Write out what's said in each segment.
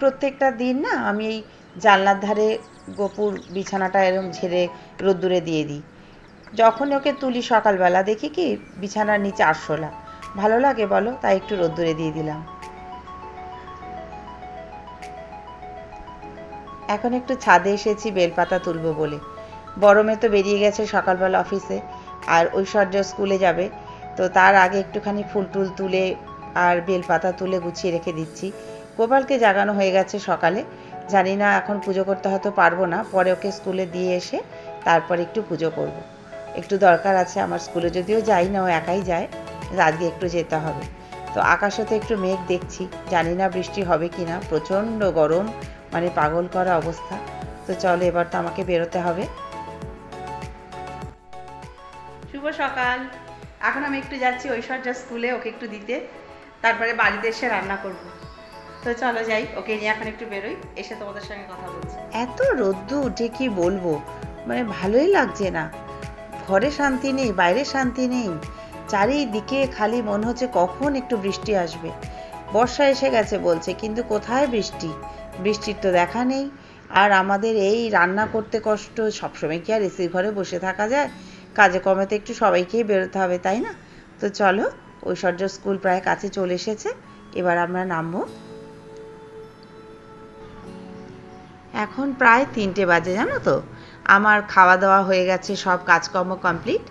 প্রত্যেকটা দিন না আমি এই জানলার ধারে গোপুর বিছানাটা এরম ঝেড়ে রোদ্দুরে দিয়ে দিই। যখন ওকে তুলি সকালবেলা, দেখি কি বিছানার নিচে আরশোলা। ভালো লাগে বলো, তাই একটু রোদ্দুরে দিয়ে দিলাম। এখন একটু ছাদে এসেছি, বেলপাতা তুলবো বলে। বড় মেয়ে তো বেরিয়ে গেছে সকালবেলা অফিসে, আর ঐশ্বর্য স্কুলে যাবে। তো তার আগে একটুখানি ফুল টুল তুলে আর বেলপাতা তুলে গুছিয়ে রেখে দিচ্ছি। গোপালকে জাগানো হয়ে গেছে সকালে। জানি না এখন পুজো করতে হয়তো পারব না, পরে ওকে স্কুলে দিয়ে এসে তারপর একটু পুজো করব। একটু দরকার আছে আমার স্কুলে, যদিও যাই না, ও একাই যায়, আজকে একটু যেতে হবে। তো আকাশে তো একটু মেঘ দেখছি, জানি না বৃষ্টি হবে কি না প্রচণ্ড গরম মানে পাগল করা অবস্থা। তো চলো, এবার তো আমাকে বেরোতে হবে। শুভ সকাল। এখন আমি একটু যাচ্ছি ঐশ্বর্য স্কুলে, ওকে একটু দিতে। তারপরে বাড়িতে এসে রান্না করব। তো চলো যাই। ওকে নিয়ে এখন একটু বেরোই, এসে তোমাদের সঙ্গে কথা বলছি। এত রোদ্দু উঠে কি বলব? মানে ভালোই লাগছে না। ঘরে শান্তি নেই, বাইরে শান্তি নেই। চারিদিকে খালি মনে হচ্ছে কখন একটু বৃষ্টি আসবে। বর্ষা এসে গেছে বলছে, কিন্তু কোথায় বৃষ্টি? বৃষ্টির তো দেখা নেই। আর আমাদের এই রান্না করতে কষ্ট, সবসময় কি আর এসির ঘরে বসে থাকা যায়? কাজে কর্মে তো একটু সবাইকেই বেরোতে হবে, তাই না? তো চলো, ঐশ্বর্য স্কুল প্রায় কাছে চলে এসেছে। এবার আমরা নামবো এখন প্রায় তিনটে বাজে, জানো তো। আমার খাওয়া দাওয়া হয়ে গেছে, সব কাজকর্ম কমপ্লিট।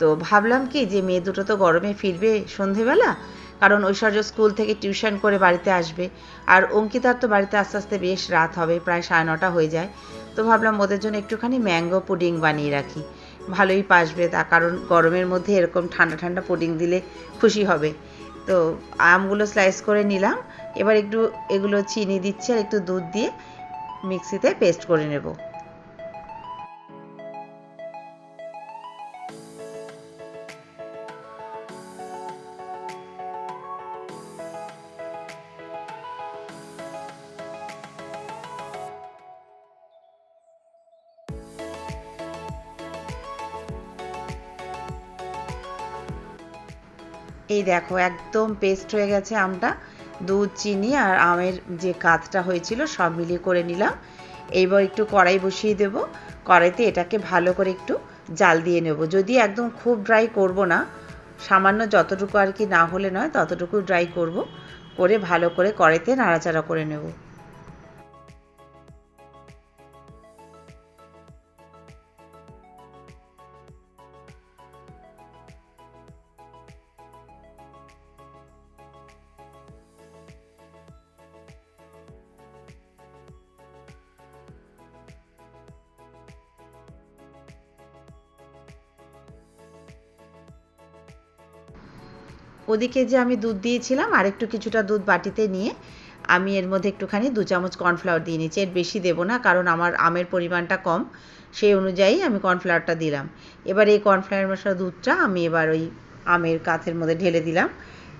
তো ভাবলাম কি, যে মেয়ে দুটো তো গরমে ফিরবে সন্ধেবেলা, কারণ ঐশ্বর্য স্কুল থেকে টিউশন করে বাড়িতে আসবে। আর অঙ্কিতার তো বাড়িতে আস্তে আস্তে বেশ রাত হবে, প্রায় সাড়ে নটা হয়ে যায়। তো ভাবলাম ওদের জন্য একটুখানি ম্যাঙ্গো পুডিং বানিয়ে রাখি। ভালোই পাসবে তা, কারণ গরমের মধ্যে এরকম ঠান্ডা ঠান্ডা পুডিং দিলে খুশি হবে। তো আমগুলো স্লাইস করে নিলাম। এবার একটু এগুলো চিনি দিচ্ছি আর একটু দুধ দিয়ে। মিক্সিতে পেস্ট করে নেব। এই দেখো একদম পেস্ট হয়ে গেছে আমটা। দুধ, চিনি আর আমের যে কাতটা হয়েছিল সব মিলিয়ে করে নিলাম। এইবার একটু কড়াই বসিয়ে দেব। কড়াইতে এটাকে ভালো করে একটু জাল দিয়ে নেব। যদি একদম খুব ড্রাই করব না, সামান্য যতটুকু আর কি না হলে নয়, ততটুকু ড্রাই করব। করে ভালো করে কড়াইতে নাড়াচাড়া করে নেব। ওদিকে যে আমি দুধ দিয়েছিলাম আর একটু কিছুটা দুধ বাটিতে নিয়ে আমি এর মধ্যে একটুখানি দু চামচ কর্নফ্লাওয়ার দিয়ে নিচ্ছি এর বেশি দেবো না, কারণ আমার আমের পরিমাণটা কম, সেই অনুযায়ী আমি কর্নফ্লাওয়ারটা দিলাম। এবার এই কর্নফ্লাওয়ার মশলা দুধটা আমি এবার ওই আমের কাথের মধ্যে ঢেলে দিলাম।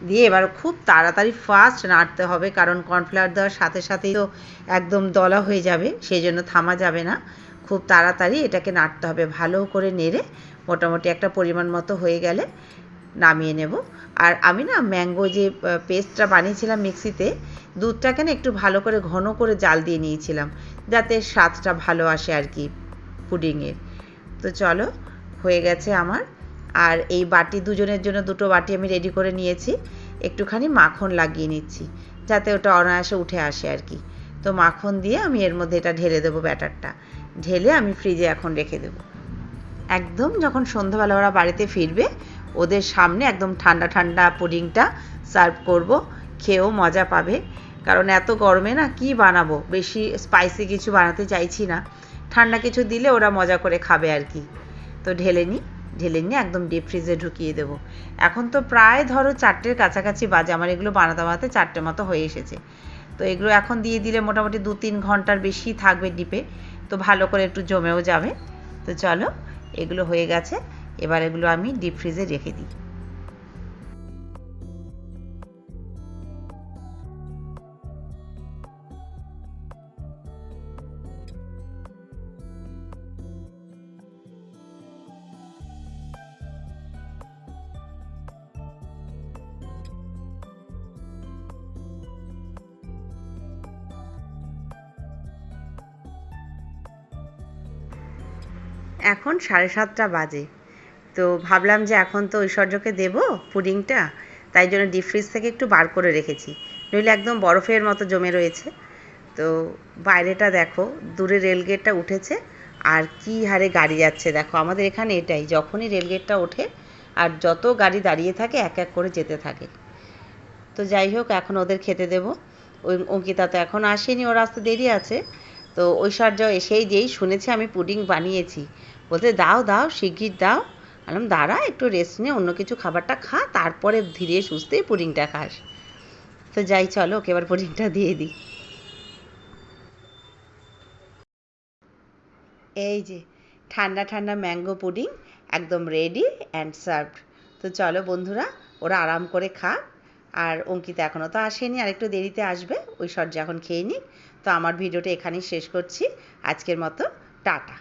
দিয়ে এবার খুব তাড়াতাড়ি ফাস্ট নাড়তে হবে, কারণ কর্নফ্লাওয়ার দেওয়ার সাথে সাথেই তো একদম দলা হয়ে যাবে, সেই জন্য থামা যাবে না। খুব তাড়াতাড়ি এটাকে নাড়তে হবে, ভালো করে নেড়ে, মোটামুটি একটা পরিমাণ মতো হয়ে গেলে নামিয়ে নেব। আর আমি না ম্যাঙ্গো যে পেস্টটা বানিয়েছিলাম মিক্সিতে, দুধটাকে না একটু ভালো করে ঘন করে জাল দিয়ে নিয়েছিলাম, যাতে স্বাদটা ভালো আসে আর কি পুডিংয়ের। তো চলো, হয়ে গেছে আমার। আর এই বাটি দুজনের জন্য দুটো বাটি আমি রেডি করে নিয়েছি। একটুখানি মাখন লাগিয়ে নিচ্ছি, যাতে ওটা অনায়াসে উঠে আসে আর কি। তো মাখন দিয়ে আমি এর মধ্যে এটা ঢেলে দেবো ব্যাটারটা। ঢেলে আমি ফ্রিজে এখন রেখে দেবো। একদম যখন সন্ধ্যাবেলা ওরা বাড়িতে ফিরবে ওদের সামনে একদম ঠান্ডা ঠান্ডা পুডিংটা সার্ভ করব, খেয়েও মজা পাবে। কারণ এত গরমে না কি বানাবো? বেশি স্পাইসি কিছু বানাতে চাইছি না। ঠান্ডা কিছু দিলে ওরা মজা করে খাবে আর কি। তো ঢেলে নিই ঢেলে নিয়ে একদম ডিপ ফ্রিজে ঢুকিয়ে দেবো। এখন তো প্রায় ধরো চারটের কাছাকাছি বাজে, আমার এগুলো বানাতে বানাতে চারটে মতো হয়ে এসেছে। তো এগুলো এখন দিয়ে দিলে মোটামুটি দু তিন ঘণ্টার বেশি থাকবে ডিপে তো ভালো করে একটু জমেও যাবে। তো চলো, এগুলো হয়ে গেছে। এবার এগুলো আমি ডিপ ফ্রিজে রেখে দিই। এখন সাড়ে সাতটা বাজে। তো ভাবলাম যে এখন তো ঐশ্বর্যকে দেবো পুডিংটা, তাই জন্য ডিপ ফ্রিজ থেকে একটু বার করে রেখেছি। নইলে একদম বরফের মতো জমে রয়েছে। তো বাইরেটা দেখো, দূরে রেলগেটটা উঠেছে, আর কি হারে গাড়ি যাচ্ছে দেখো, আমাদের এখানে এটাই, যখনই রেলগেটটা ওঠে, আর যত গাড়ি দাঁড়িয়ে থাকে, এক এক করে যেতে থাকে। তো যাই হোক, এখন ওদের খেতে দেবো। ওই অঙ্কিতা তো এখন আসেনি, ওর আসতে দেরি আছে। তো ঐশ্বর্য এসেই যেই শুনেছে আমি পুডিং বানিয়েছি। বলতে দাও দাও, শিগগির দাও। বললাম, দাঁড়া, একটু রেস্ট নে, অন্য কিছু খাবারটা খা, তারপরে ধীরে সুস্থে পুডিংটা খাস। তো যাই, চলো, ওকে এবার পুডিংটা দিয়ে দিই। এই যে, ঠান্ডা ঠান্ডা ম্যাঙ্গো পুডিং একদম রেডি অ্যান্ড সার্ভড তো চলো, বন্ধুরা, ওরা আরাম করে খাক। আর অঙ্কিতা এখনও তো আসেনি, আর একটু দেরিতে আসবে, ঐশ্বর্য এখন খেয়ে নিক। তো আমার ভিডিওটা এখানেই শেষ করছি। আজকের মতো, টাটা।